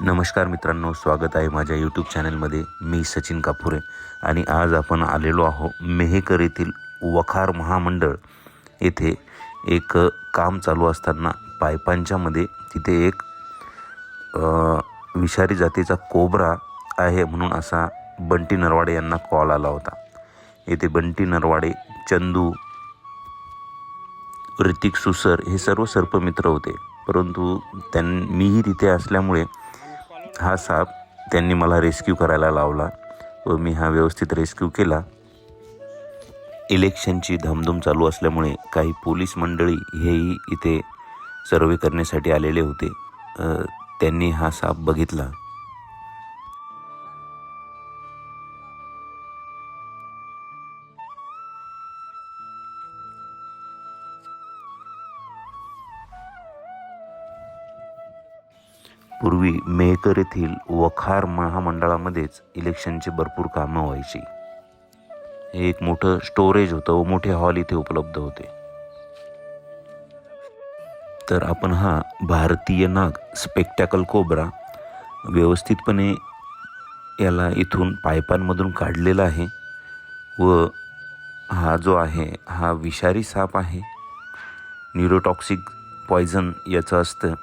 नमस्कार मित्रांनो स्वागत आहे माझ्या यूट्यूब चॅनलमध्ये मी सचिन कापुरे आणि आज आपण आलेलो आहो मेहेकर येथील वखार महामंडळ येथे एक काम चालू असताना पायपांच्यामध्ये तिथे एक विषारी जातीचा कोबरा आहे म्हणून असा बंटी नरवाडे यांना कॉल आला होता. येथे बंटी नरवाडे चंदू ऋतिक सुसर हे सर्व सर्पमित्र होते. परंतु त्यां मीही तिथे असल्यामुळे हा साप त्यांनी मला रेस्क्यू करायला लावला व मी हा व्यवस्थित रेस्क्यू केला. इलेक्शनची धामधूम चालू असल्यामुळे काही पोलीस मंडळी हेही इथे सर्वे करण्यासाठी आलेले होते. त्यांनी हा साप बघितला. पूर्वी मेहकर येथील वखार महामंडळामध्येच इलेक्शनची भरपूर कामं व्हायची. हे एक मोठं स्टोरेज होतं व मोठे हॉल इथे उपलब्ध होते. तर आपण हा भारतीय नाग स्पेक्टॅकल कोबरा व्यवस्थितपणे याला इथून पायपांमधून काढलेला आहे व हा जो आहे हा विषारी साप आहे. न्यूरोटॉक्सिक पॉयझन याचं असतं.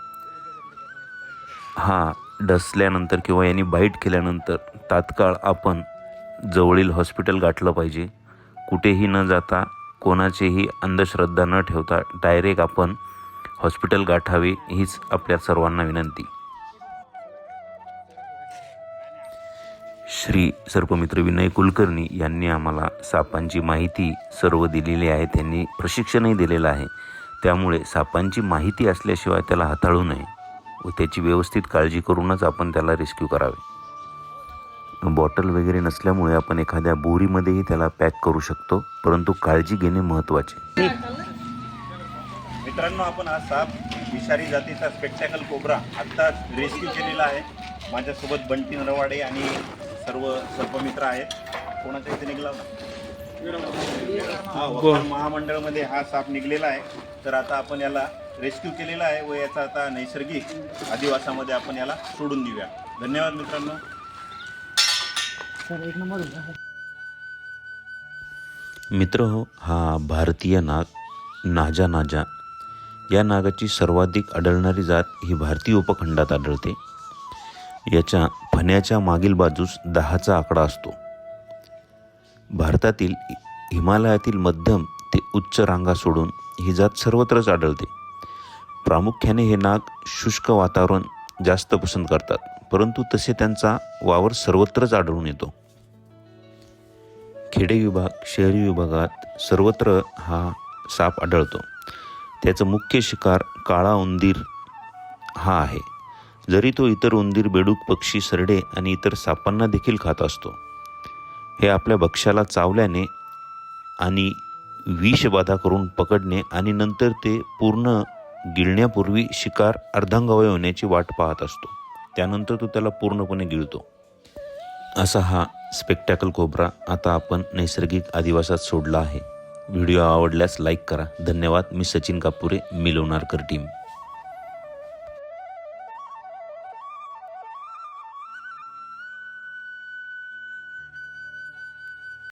हा डसल्यानंतर किंवा यांनी बाईट केल्यानंतर तात्काळ आपण जवळील हॉस्पिटल गाठलं पाहिजे. कुठेही न जाता कोणाचीही अंधश्रद्धा न ठेवता डायरेक्ट आपण हॉस्पिटल गाठावे हीच आपल्या सर्वांना विनंती. श्री सर्पमित्र विनय कुलकर्णी यांनी आम्हाला सापांची माहिती सर्व दिलेली आहे. त्यांनी प्रशिक्षणही दिलेलं आहे. त्यामुळे सापांची माहिती असल्याशिवाय त्याला हाताळू नये. व त्याची व्यवस्थित काळजी करूनच आपण त्याला रेस्क्यू करावे. बॉटल वगैरे नसल्यामुळे आपण एखाद्या बोरीमध्येही त्याला पॅक करू शकतो परंतु काळजी घेणे महत्त्वाचे मित्रांनो आपण हा साप विषारी जातीचा स्पेक्टॅकल कोबरा आत्ताच रेस्क्यू केलेला आहे. माझ्यासोबत बंटी नरवाडे आणि सर्व सर्पमित्र आहेत. कोणाच्या इथे निघला? होता हा महामंडळमध्ये हा साप निघलेला आहे. तर आता आपण याला रेस्क्यू केलेला आहे व याचा आता नैसर्गिक आदिवासामध्ये आपण याला सोडून देऊया. धन्यवाद मित्रांनो. मित्र हो हा भारतीय नाग नाजा नाजा. या नागाची सर्वाधिक आढळणारी जात ही भारतीय उपखंडात आढळते. याच्या फण्याच्या मागील बाजूस दहाचा आकडा असतो. भारतातील हिमालयातील मध्यम ते उच्च रांगा सोडून ही जात सर्वत्रच आढळते. प्रामुख्याने हे नाग शुष्क वातावरण जास्त पसंत करतात परंतु तसे त्यांचा वावर सर्वत्रच आढळून येतो. खेडे विभाग शहरी विभागात सर्वत्र हा साप आढळतो. त्याचं मुख्य शिकार काळा उंदीर हा आहे. जरी तो इतर उंदीर बेडूक पक्षी सरडे आणि इतर सापांना देखील खात असतो. हे आपल्या भक्ष्याला चावल्याने आणि विषबाधा करून पकडणे आणि नंतर ते पूर्ण गिळण्यापूर्वी शिकार अर्धांगवय होण्याची वाट पाहत असतो. त्यानंतर तो त्याला पूर्णपणे गिळतो. असा हा स्पेक्टॅकल कोबरा आता आपण नैसर्गिक आदिवासात सोडला आहे. व्हिडिओ आवडल्यास लाईक करा. धन्यवाद. मी सचिन कापुरे मिलवणारकर टीम